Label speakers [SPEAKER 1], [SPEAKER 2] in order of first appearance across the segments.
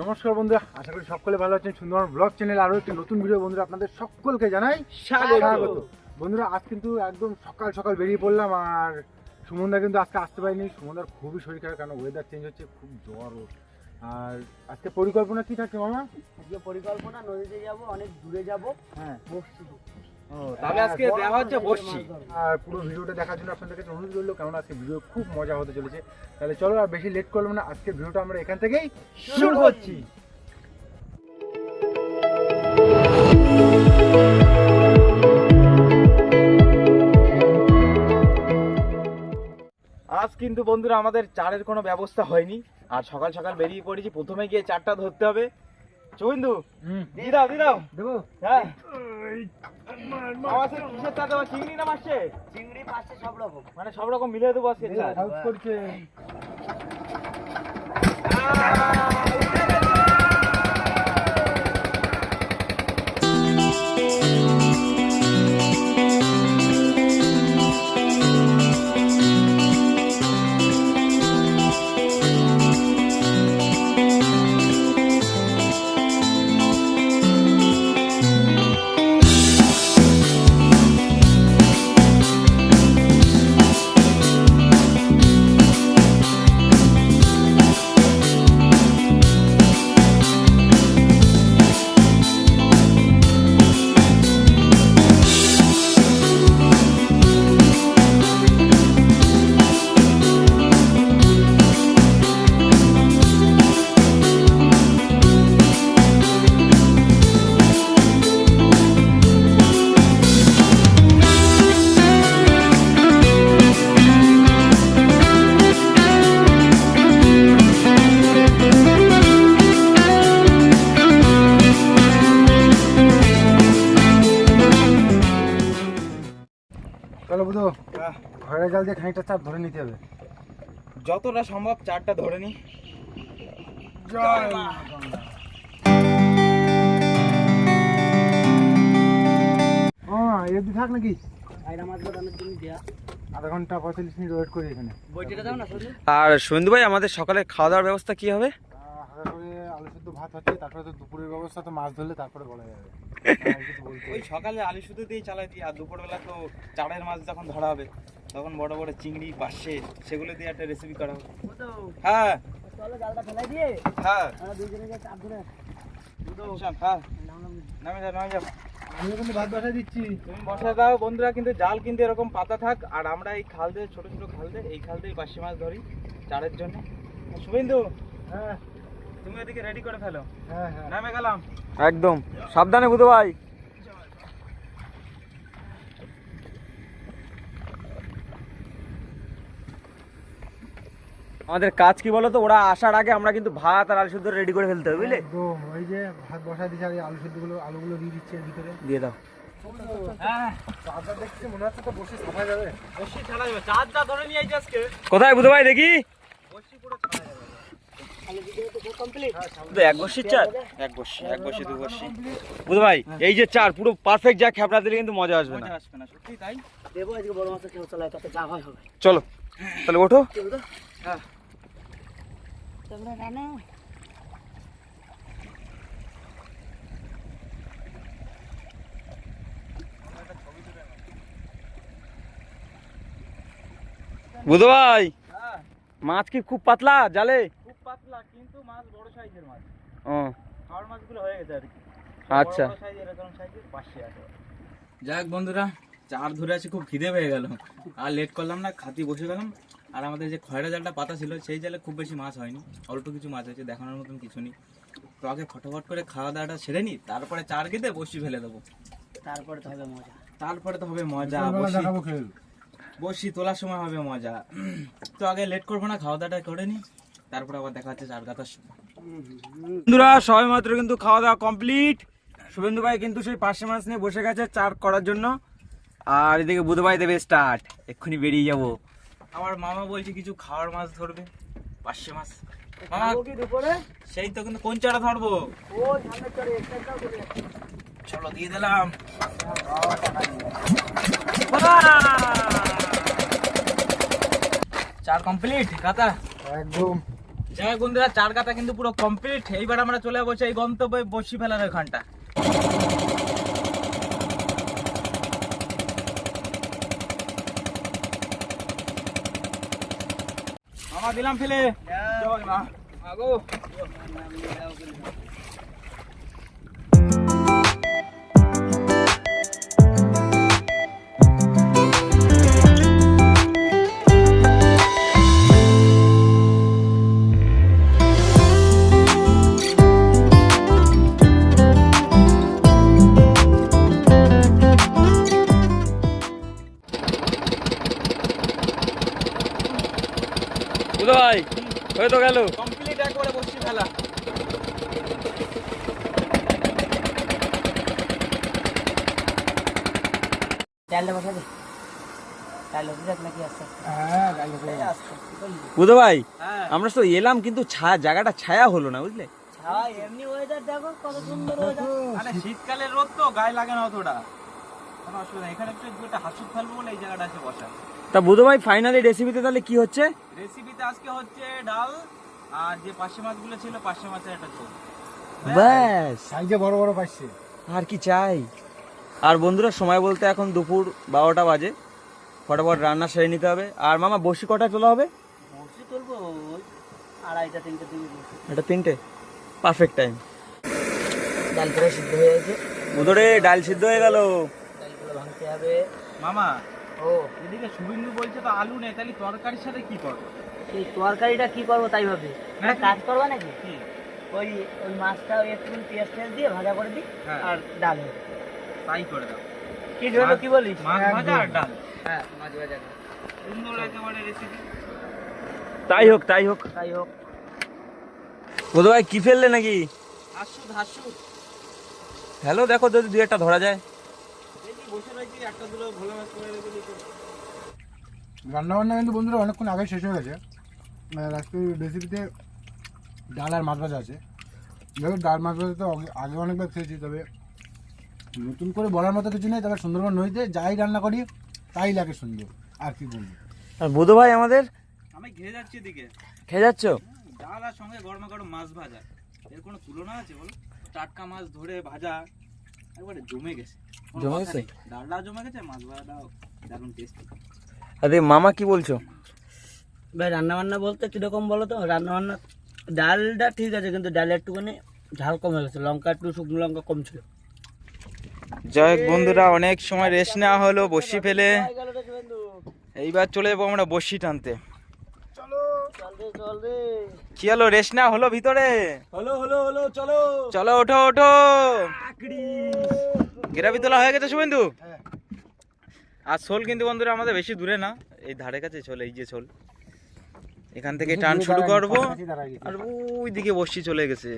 [SPEAKER 1] নমস্কার বন্ধুরা আশা করি সকলে ভালো আছেন সুন্দর ব্লগ চ্যানেল আরও একটি নতুন ভিডিও বন্ধুরা আপনাদের সকলকে জানাই
[SPEAKER 2] স্বাগত।
[SPEAKER 1] বন্ধুরা আজ কিন্তু একদম সকাল সকাল বেরিয়ে পড়লাম আর সুমনদা কিন্তু আজকে আসতে পারিনি। সুমনদার খুবই শরীর খারাপ কারণ ওয়েদার চেঞ্জ হচ্ছে খুব জ্বর। আর আজকে পরিকল্পনা কি থাকছে মামা?
[SPEAKER 3] আজকে পরিকল্পনা নদীতে যাব অনেক দূরে যাব
[SPEAKER 1] হ্যাঁ।
[SPEAKER 2] তাহলে আজকে দেওয়া হচ্ছে বসছি।
[SPEAKER 1] আর পুরো ভিডিওটা দেখার জন্য আপনাদের কাছে অনুরোধ করল কেমন আজকে ভিডিও খুব মজা হতে চলেছে। তাহলে চলো আর বেশি লেট করলাম না আজকে ভিডিওটা আমরা এখান থেকেই শুরু করছি।
[SPEAKER 2] আজ কিন্তু বন্ধুরা আমাদের চারের কোনো ব্যবস্থা হয়নি। আর সকাল সকাল বেরিয়ে পড়েছি প্রথমে গিয়ে চারটা ধরতে হবে। চবিন্দু দিয়ে দাও দিয়ে দাও।
[SPEAKER 1] দেবো।
[SPEAKER 2] হ্যাঁ। কিসের চা চিংড়ি না মাসছে
[SPEAKER 3] চিংড়ি সব রকম।
[SPEAKER 2] মানে সব রকম মিলে দেবো আজকে চা
[SPEAKER 1] করছে। জাল দিয়ে খানিকটা চাপ ধরে নিতে হবে।
[SPEAKER 2] যতটা সম্ভব চারটা ধরে নি।
[SPEAKER 1] হ্যাঁ এদি থাক নাকি
[SPEAKER 3] আইরা মাছ ধরানোর জন্য দেয়া
[SPEAKER 1] আধা ঘণ্টা পঁয়তাল্লিশ মিনিট ওয়েট করি এখানে।
[SPEAKER 2] আর সন্দু ভাই আমাদের সকালে খাওয়া দাওয়ার ব্যবস্থা কি হবে?
[SPEAKER 1] আলু সেদ্ধ ভাত হচ্ছে তারপরে তো দুপুরের ব্যবস্থা তো মাছ ধরলে তারপরে বলা যাবে।
[SPEAKER 2] ওই সকালে আলু শুধু দিয়ে চালাই দিই আর দুপুরবেলা তো চারের মাছ যখন ধরা হবে। তখন বড় বড় চিংড়ি পাশে সেগুলো দিয়ে একটা রেসিপি করা হবে হ্যাঁ।
[SPEAKER 3] চলো জালটা ফেলাই দিয়ে।
[SPEAKER 2] হ্যাঁ।
[SPEAKER 3] ধরে।
[SPEAKER 2] হ্যাঁ। নামে যাও নামে যাও
[SPEAKER 1] আমিও কিন্তু ভাত বসাই দিচ্ছি।
[SPEAKER 2] তুমি বসা দাও বন্ধুরা কিন্তু জাল কিন্তু এরকম পাতা থাক আর আমরা এই খাল দিয়ে ছোট ছোট খাল দিয়ে এই খাল দিয়ে মাছ ধরি চারের জন্য। শুভেন্দু
[SPEAKER 1] হ্যাঁ।
[SPEAKER 2] তুমি এদিকে রেডি করে ফেলো।
[SPEAKER 1] হ্যাঁ হ্যাঁ।
[SPEAKER 2] নামে গেলাম। একদম। সাবধানে বুধ ভাই। আমাদের কাজ কি বলতো? ওরা আসার আগে আমরা কিন্তু ভাত আর আলু সুদ্ধ রেডি করে ফেলতে হবে বুঝলে?
[SPEAKER 1] একদম ওই যে ভাত বসাই দিচ্ছে আর এই আলু সেদ্ধগুলো আলুগুলো দিয়ে দিচ্ছে ভিতরে।
[SPEAKER 2] দিয়ে দাও। হ্যাঁ
[SPEAKER 1] মনে
[SPEAKER 2] কোথায় বুধ ভাই দেখি এক চার? এক বসি এক বসি দু বসি। বুধ ভাই এই যে চার পুরো পারফেক্ট যা খেপড়া দিলে কিন্তু মজা আসবে না। আসবে না সত্যি তাই?
[SPEAKER 3] দেবো আজকে বড় মাছের খেলা চলে তাতে যা হয় হবে।
[SPEAKER 2] চলো তাহলে ওঠো। হ্যাঁ।
[SPEAKER 3] তোমরা রানা
[SPEAKER 2] বুধ ভাই মাছ কি খুব পাতলা জালে? খুব পাতলা কিন্তু মাছ বড় সাইজের মাছ। ও। খাওয়ার মাছগুলো হয়ে গেছে আর কি। আচ্ছা। যাক বন্ধুরা চার ধরে আছে খুব খিদে পেয়ে গেল। আর লেট করলাম না খাতি বসে গেলাম। আর আমাদের যে খয়রা জালটা পাতা ছিল সেই জালে খুব বেশি মাছ হয়নি। অল্প কিছু মাছ হয়েছে দেখানোর মতন কিছু নেই। তো আগে ফটোফট করে খাওয়া দাওয়াটা সেরে নি তারপরে চার কেটে বসি ফেলে দেবো।
[SPEAKER 3] তারপরে তো হবে মজা।
[SPEAKER 2] তারপরে তো হবে মজা বসি তোলার সময় হবে মজা। তো আগে লেট করব না খাওয়া দাওয়াটা করে নি তারপরে আবার দেখা হচ্ছে চার গাতার সময় বন্ধুরা সবাই মাত্র কিন্তু খাওয়া দাওয়া কমপ্লিট। শুভেন্দু ভাই কিন্তু সেই পার্শে মাছ নিয়ে বসে গেছে চার করার জন্য। আর এদিকে বুধ ভাই দেবে স্টার্ট এক্ষুনি বেরিয়ে যাব। আমার মামা বলছে কিছু খাওয়ার মাছ ধরবে পার্শে মাছ। মামা সেই তো কিন্তু কোন চারা ধরবো?
[SPEAKER 3] চলে
[SPEAKER 2] দিয়ে দিলাম। চার কমপ্লিট কাতা
[SPEAKER 1] একদম।
[SPEAKER 2] যাই বন্ধুরা চার গাতা কিন্তু পুরো কমপ্লিট এইবার আমরা চলে যাব এই গন্তব্যে বসি ফেলার ওখানটা মামা দিলাম ফেলে। আগো
[SPEAKER 4] হয়ে তো গেল।
[SPEAKER 2] কমপ্লিট একবারে
[SPEAKER 1] হ্যাঁ।
[SPEAKER 4] বুধ ভাই
[SPEAKER 2] হ্যাঁ।
[SPEAKER 4] আমরা তো এলাম কিন্তু ছায়া জায়গাটা ছায়া হলো না বুঝলে?
[SPEAKER 3] এমনি ওয়েদার দেখো কত সুন্দর ওয়েদার
[SPEAKER 2] শীতকালের রোদ তো গায়ে লাগে না অতটা। কোনো অসুবিধা নেই। এখানে একটু দুটো হাসুদ ফেলব বলে এই জায়গাটা আছে বসা
[SPEAKER 4] তা বুধ ভাই ফাইনালি রেসিপিতে তাহলে কি হচ্ছে?
[SPEAKER 2] রেসিপিতে আজকে হচ্ছে ডাল আর যে পার্শে মাছগুলো ছিল পার্শে মাছের একটা ঝোল।
[SPEAKER 4] ব্যাস।
[SPEAKER 1] সাইজে বড় বড় পাইছে
[SPEAKER 4] আর কি চাই? আর বন্ধুরা সময় বলতে এখন দুপুর বারোটা বাজে। ফটাফট রান্না সেরে নিতে হবে। আর মামা বসি কটায় তোলা হবে?
[SPEAKER 3] বসি তুলবো আড়াইটা তিনটে দিকে
[SPEAKER 4] এটা তিনটে? পারফেক্ট টাইম
[SPEAKER 3] ডাল করে সিদ্ধ হয়ে গেছে।
[SPEAKER 4] বুধরে ডাল সিদ্ধ হয়ে গেল।
[SPEAKER 3] ডালগুলো ভাঙতে হবে।
[SPEAKER 2] মামা
[SPEAKER 3] ও।
[SPEAKER 2] এদিকে শুভিন্দু বলছে তো আলু নেই তাহলে তরকারির সাথে কি করব?
[SPEAKER 3] এই তরকারিটা কি করব তাই ভাবে?
[SPEAKER 2] হ্যাঁ।
[SPEAKER 3] কাজ করবা নাকি?
[SPEAKER 2] কি?
[SPEAKER 3] ওই ওই মাছটা ওই একটু পেঁয়াজ টেয়াজ দিয়ে ভাজা করে দিই
[SPEAKER 2] হ্যাঁ।
[SPEAKER 3] আর ডাল।
[SPEAKER 2] তাই করে দাও।
[SPEAKER 3] কি হলো কি বলিস?
[SPEAKER 2] মাছ ভাজা আর ডাল।
[SPEAKER 3] হ্যাঁ মাছ ভাজা।
[SPEAKER 2] একেবারে রেসিপি
[SPEAKER 4] তাই হোক তাই হোক।
[SPEAKER 3] তাই হোক।
[SPEAKER 4] বুধ ভাই কি ফেললে নাকি? হ্যালো দেখো যদি দু একটা ধরা যায়।
[SPEAKER 2] দেখি বসে রয়েছি একটা দুটো ভোলা মাছ করে রেখে দিই
[SPEAKER 1] রান্না বান্না কিন্তু বন্ধুরা অনেকক্ষণ আগে শেষ হয়ে গেছে। আজকে রেসিপিতে ডাল আর মাছ ভাজা আছে। দেখো ডাল মাছ ভাজা তো আগে- আগে অনেকবার খেয়েছি তবে নতুন করে বলার মতো কিছু নেই তবে সুন্দরবন নদীতে যাই রান্না করি তাই লাগে সুন্দর। আর কি বলব?
[SPEAKER 4] আর বুধ ভাই আমাদের?
[SPEAKER 2] আমি খেয়ে যাচ্ছি এদিকে।
[SPEAKER 4] খেয়ে যাচ্ছ?
[SPEAKER 2] ডাল আর সঙ্গে গরমা গরম মাছ ভাজা। এর কোনো তুলনা আছে বলো? টাটকা মাছ ধরে ভাজা একবারে জমে গেছে।
[SPEAKER 4] জমে গেছে?
[SPEAKER 2] নেই। জমে গেছে মাছ ভাজাটাও দারুণ টেস্টি
[SPEAKER 4] আরে মামা কি বলছো?
[SPEAKER 3] ভাই রান্না বান্না বলতে কীরকম বলো তো? রান্না বান্না ডালটা ঠিক আছে কিন্তু ডালে একটুখানি ঝাল কমে গেছে। লঙ্কা একটু শুকনো লঙ্কা কম ছিল।
[SPEAKER 2] যাই হোক বন্ধুরা অনেক সময় রেস্ট নেওয়া হলো বসি ফেলে। এইবার চলে যাব আমরা বসি টানতে।
[SPEAKER 3] চল। চল রে
[SPEAKER 2] কি হলো রেস্ট নেওয়া হলো ভিতরে?
[SPEAKER 4] হলো হলো হলো চলো।
[SPEAKER 2] চলো ওঠো ওঠো। গ্রাবি তোলা হয়ে গেছে শুভেন্দু? আর শোল কিন্তু বন্ধুরা আমাদের বেশি দূরে না এই ধারে কাছে চলে এই যে শোল। এখান থেকে টান শুরু করব আর ওই দিকে বসি চলে গেছে।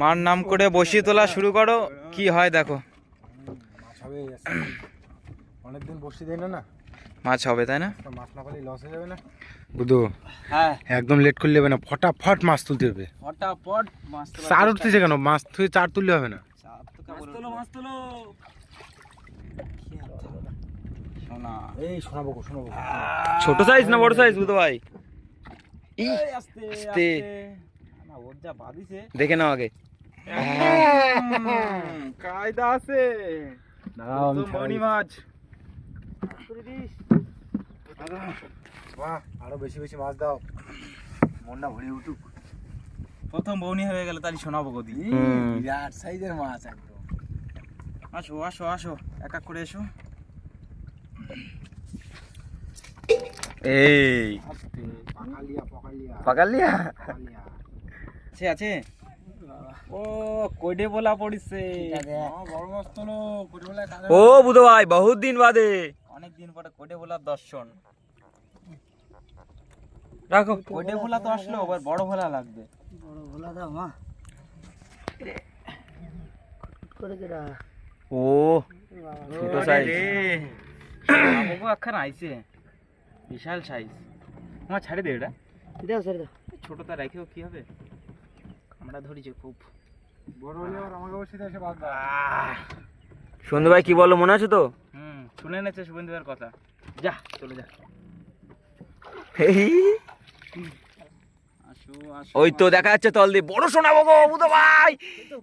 [SPEAKER 2] মার নাম করে বসি তোলা শুরু করো কি হয় দেখো।
[SPEAKER 1] অনেকদিন বসে দেয় না না?
[SPEAKER 2] মাছ হবে তাই না?
[SPEAKER 1] তো মাছ না পেলে লস হয়ে যাবে না। বুধু
[SPEAKER 2] হ্যাঁ।
[SPEAKER 1] একদম লেট করলে হবে না ফটাফট মাছ তুলতে হবে।
[SPEAKER 2] ফটাফট মাছ তোলা
[SPEAKER 1] চার উঠতেছে কেন? মাছ তুই চার তুললে হবে না।
[SPEAKER 2] চাপ তো কেবল উঠল।
[SPEAKER 1] এই শোনাবো গো, শোনাবো
[SPEAKER 4] ছোট সাইজ না বড় সাইজ বুধ ভাই। দেখে নাও আগে।
[SPEAKER 2] কায়দা আছে।
[SPEAKER 1] দাঁড়াও, আমি
[SPEAKER 2] তো
[SPEAKER 1] বাহ, আরও বেশি বেশি মাছ দাও। মনটা ভরে উঠুক।
[SPEAKER 2] প্রথম বৌনি হয়ে গেল তাহলে শোনাবো গদি
[SPEAKER 1] বিরাট সাইজের মাছ একদম।
[SPEAKER 2] আসো আসো আসো এক এক করে এসো।
[SPEAKER 4] এই।
[SPEAKER 1] পাকালিয়া পাকালিয়া।
[SPEAKER 4] পাকালিয়া?
[SPEAKER 1] পাকালিয়া।
[SPEAKER 2] আছে আছে। ও
[SPEAKER 4] বুধ ভাই বহুত দিন বাদে।
[SPEAKER 2] দিন পরে কোডে বলার দর্শন।
[SPEAKER 4] রাখো।
[SPEAKER 2] কোডে ভোলা তো আসলো এবার বড় ভোলা লাগবে।
[SPEAKER 3] বড় ভোলা দাও মা।
[SPEAKER 4] ও ছোট সাইজ
[SPEAKER 2] আমাকে একখান আইছে বিশাল সাইজ আমার ছাড়ে দে এটা।
[SPEAKER 3] দাও ছেড়ে দাও।
[SPEAKER 2] ছোটটা রেখেও কি হবে? আমরা ধরেছি খুব।
[SPEAKER 1] বড় হলে আবার আমাকে বসে এসে বাদ দাও
[SPEAKER 4] সন্ধু ভাই কি বলো মনে আছে তো?
[SPEAKER 2] হুম। শুনে নেছে শুভেন্দুদের কথা। যা চলে যা।
[SPEAKER 4] ওই তো দেখা যাচ্ছে তল দিয়ে বড় শোনাবো গো বুধ ভাই।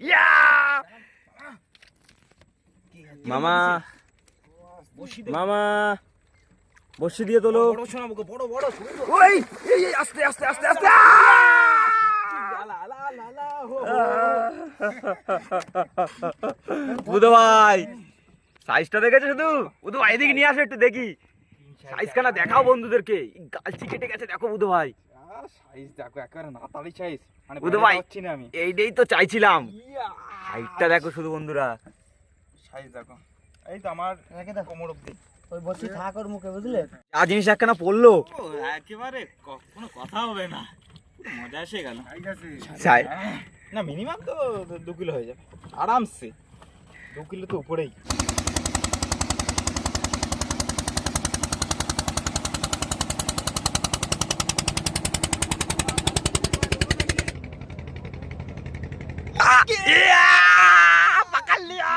[SPEAKER 4] ইয়া! মামা। মামা। বসে দিয়ে তোলো।
[SPEAKER 2] বড় শোনাবো গো, বড় বড়
[SPEAKER 4] ওই এই, এই, আস্তে আস্তে আস্তে আস্তে। বুধ ভাই। সাইজটা দেখেছ শুধু? বুধ ভাই এদিকে নিয়ে আসো একটু দেখি। সাইজ খানা দেখাও বন্ধুদেরকে। গালছি কেটে গেছে দেখো বুধ ভাই।
[SPEAKER 2] সাইজ দেখো একেবারে নাতালি সাইজ মানে
[SPEAKER 4] বুধ ভাই
[SPEAKER 2] আমি।
[SPEAKER 4] এইটাই তো চাইছিলাম। সাইজটা দেখো শুধু বন্ধুরা।
[SPEAKER 2] সাইজ দেখো। এই তো আমার কোমর অব্দি
[SPEAKER 3] ওই বসে থাক ওর মুখে বুঝলে?
[SPEAKER 4] যা জিনিস একখানা পড়ল।
[SPEAKER 2] একেবারে কোনো কথা হবে না। মজা এসে গেল। না মিনিমাম তো দু কিলো হয়ে যাবে। আরামসে। দু কিলো তো উপরেই
[SPEAKER 4] या! पकड़ लिया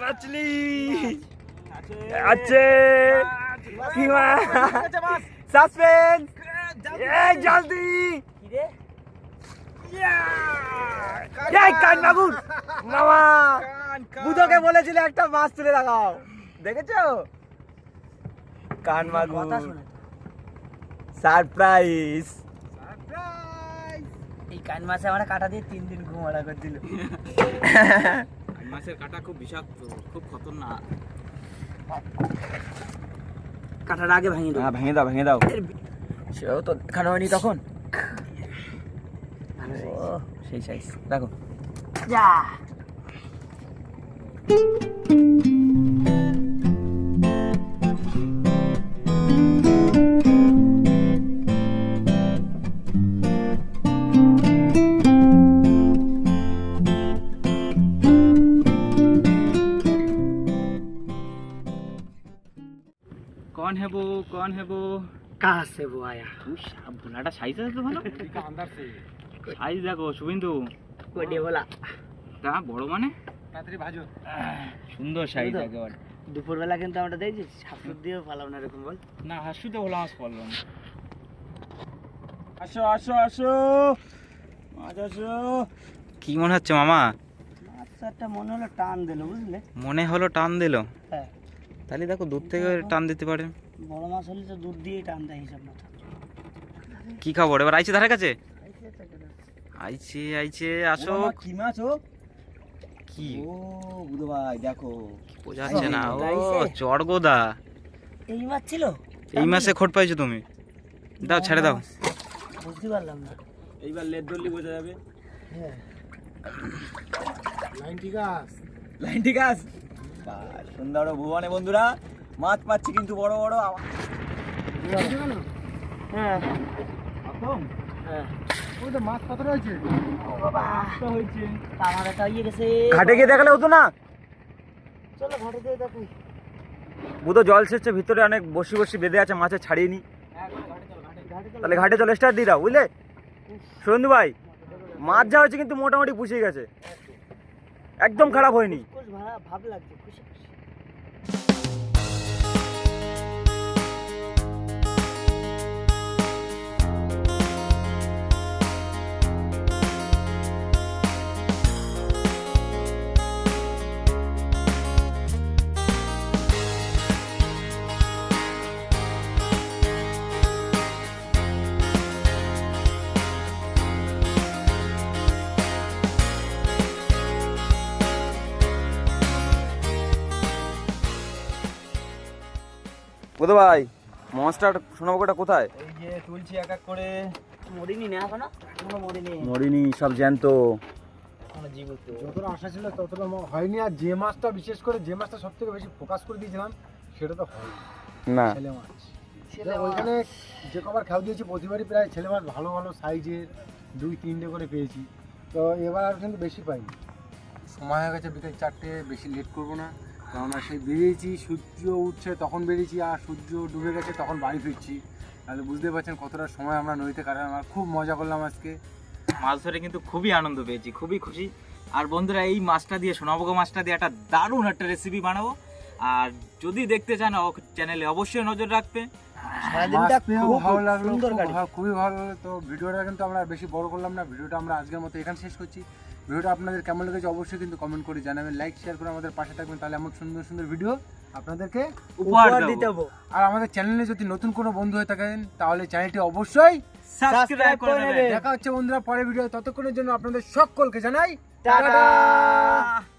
[SPEAKER 4] मछली अच्छे সাসপেন্স এই জলদি এই কান মাগুর মামা বুধকে বলেছিলে একটা মাছ তুলে দেখাও দেখেছ? কান
[SPEAKER 3] শুনে
[SPEAKER 4] সারপ্রাইজ।
[SPEAKER 3] এই কান মাছে আমরা কাটা দিয়ে তিন দিন ঘুমাড়া করে দিল।
[SPEAKER 2] মাছের কাটা খুব বিষাক্ত খুব খতরনাক।
[SPEAKER 3] কাটাটা আগে ভাঙিয়ে দেবো
[SPEAKER 4] হ্যাঁ ভেঙে দাও ভেঙে দাও। সেও তো দেখানো হয়নি তখন। ও সেই সাইজ দেখো।
[SPEAKER 3] যা।
[SPEAKER 2] कौन है वो कौन है वो
[SPEAKER 3] कहाँ से वो आया
[SPEAKER 2] ভোলাটা সাইজ আছে তো ভালো সাইজ দেখো শুভিন্দু
[SPEAKER 3] কোডে বলা
[SPEAKER 2] তা বড় মানে
[SPEAKER 1] তাড়াতাড়ি ভাজো।
[SPEAKER 2] সুন্দর সাইজ
[SPEAKER 3] বুঝলো?
[SPEAKER 2] একেবারে।
[SPEAKER 3] দুপুরবেলা কিন্তু আমরা দেখছি সাপুর দিয়েও পালাম না এরকম বল।
[SPEAKER 2] না হাসুতে বলে মাছ পড়ল না। আসো আসো আসো। মাছ আসো। কি মনে হচ্ছে মামা?
[SPEAKER 3] মাছটা মনে হলো টান দিল বুঝলে?
[SPEAKER 2] মনে হলো টান দিল?
[SPEAKER 3] হ্যাঁ।
[SPEAKER 2] তাহলে দেখো দূর থেকে টান দিতে পারে।
[SPEAKER 3] বড় মাছ হলে তো দুধ দিয়েই টান দেয় হিসাব মতো
[SPEAKER 2] কি খবর এবার আইছে ধারে কাছে? আইছে আইছে আসো।
[SPEAKER 4] কি মাছ ও?
[SPEAKER 2] কি?
[SPEAKER 4] ও বুধ ভাই দেখো
[SPEAKER 2] বোঝাচ্ছে না? ও? চড়গোদা
[SPEAKER 3] এই মাছ ছিল?
[SPEAKER 2] এই মাসে খোট পাইছো তুমি? দাও ছেড়ে দাও।
[SPEAKER 3] বুঝতে পারলাম না।
[SPEAKER 4] এইবার লেট ধরলি বোঝা যাবে।
[SPEAKER 3] হ্যাঁ।
[SPEAKER 1] লাইন ঠিক আছে
[SPEAKER 4] লাইন ঠিক আছে সুন্দর ভুবনে বন্ধুরা। মাছ পাচ্ছি কিন্তু বড় বড়
[SPEAKER 3] হ্যাঁ। হ্যাঁ।
[SPEAKER 4] ঘাটে গিয়ে দেখালে হতো না?
[SPEAKER 3] চলো ঘাটে দিয়ে দেখো।
[SPEAKER 4] বুধ জল সেচছে ভিতরে অনেক বসি বসি বেঁধে আছে মাছে ছাড়িয়ে নি তাহলে ঘাটে চলে স্টার্ট দিয়ে দাও বুঝলে? ভাই মাছ যা হয়েছে কিন্তু মোটামুটি পুষিয়ে গেছে। একদম খারাপ হয়নি।
[SPEAKER 3] ভাব লাগছে
[SPEAKER 4] বুধ ভাই? মনস্টার সোনাবকটা কোথায়?
[SPEAKER 2] এই যে তুলছি এক এক করে।
[SPEAKER 3] মরিনি না এখনও? এখনও মরিনি।
[SPEAKER 4] মরিনি সব জ্যান্ত।
[SPEAKER 1] যতটা আশা ছিল ততটা হয়নি। আর যে মাছটা বিশেষ করে যে মাছটা সব থেকে বেশি ফোকাস করে দিয়েছিলাম সেটা তো হয়নি।
[SPEAKER 4] না।
[SPEAKER 1] ছেলে মাছ। ওইখানে যে কবার দিয়েছি প্রতিবারই প্রায় ছেলে মাছ ভালো ভালো সাইজের দুই তিনটে করে পেয়েছি। তো এবার আর কিন্তু বেশি পাইনি। সময় হয়ে গেছে বিকেল চারটে বেশি লেট করব না। কেননা সেই বেরিয়েছি সূর্য উঠছে তখন বেরিয়েছি আর সূর্য ডুবে গেছে তখন বাড়ি ফিরছি। তাহলে বুঝতে পারছেন কতটা সময় আমরা নদীতে কাটালাম আর খুব মজা করলাম আজকে।
[SPEAKER 2] মাছ ধরে কিন্তু খুবই আনন্দ পেয়েছি খুবই খুশি। আর বন্ধুরা এই মাছটা দিয়ে সোনাভোগ মাছটা দিয়ে একটা দারুণ একটা রেসিপি বানাবো। আর যদি দেখতে চান চ্যানেলে অবশ্যই নজর রাখবে
[SPEAKER 1] ভালো লাগল ভালো- খুবই ভালো লাগল। তো ভিডিওটা কিন্তু আমরা বেশি বড় করলাম না ভিডিওটা আমরা আজকের মতো এখানে শেষ করছি। ভিডিওটা আপনাদের কেমন লেগেছে অবশ্যই কিন্তু কমেন্ট করে জানাবেন লাইক শেয়ার করে আমাদের পাশে থাকবেন তাহলে এমন সুন্দর সুন্দর ভিডিও আপনাদেরকে
[SPEAKER 2] উপহার
[SPEAKER 3] দিতে
[SPEAKER 1] আর আমাদের চ্যানেলে যদি নতুন কোনো বন্ধু হয়ে থাকেন তাহলে চ্যানেলটি অবশ্যই
[SPEAKER 2] সাবস্ক্রাইব করে নেবেন।
[SPEAKER 1] দেখা হচ্ছে বন্ধুরা পরের ভিডিও ততক্ষণের জন্য আপনাদের সকলকে জানাই
[SPEAKER 3] টাটা।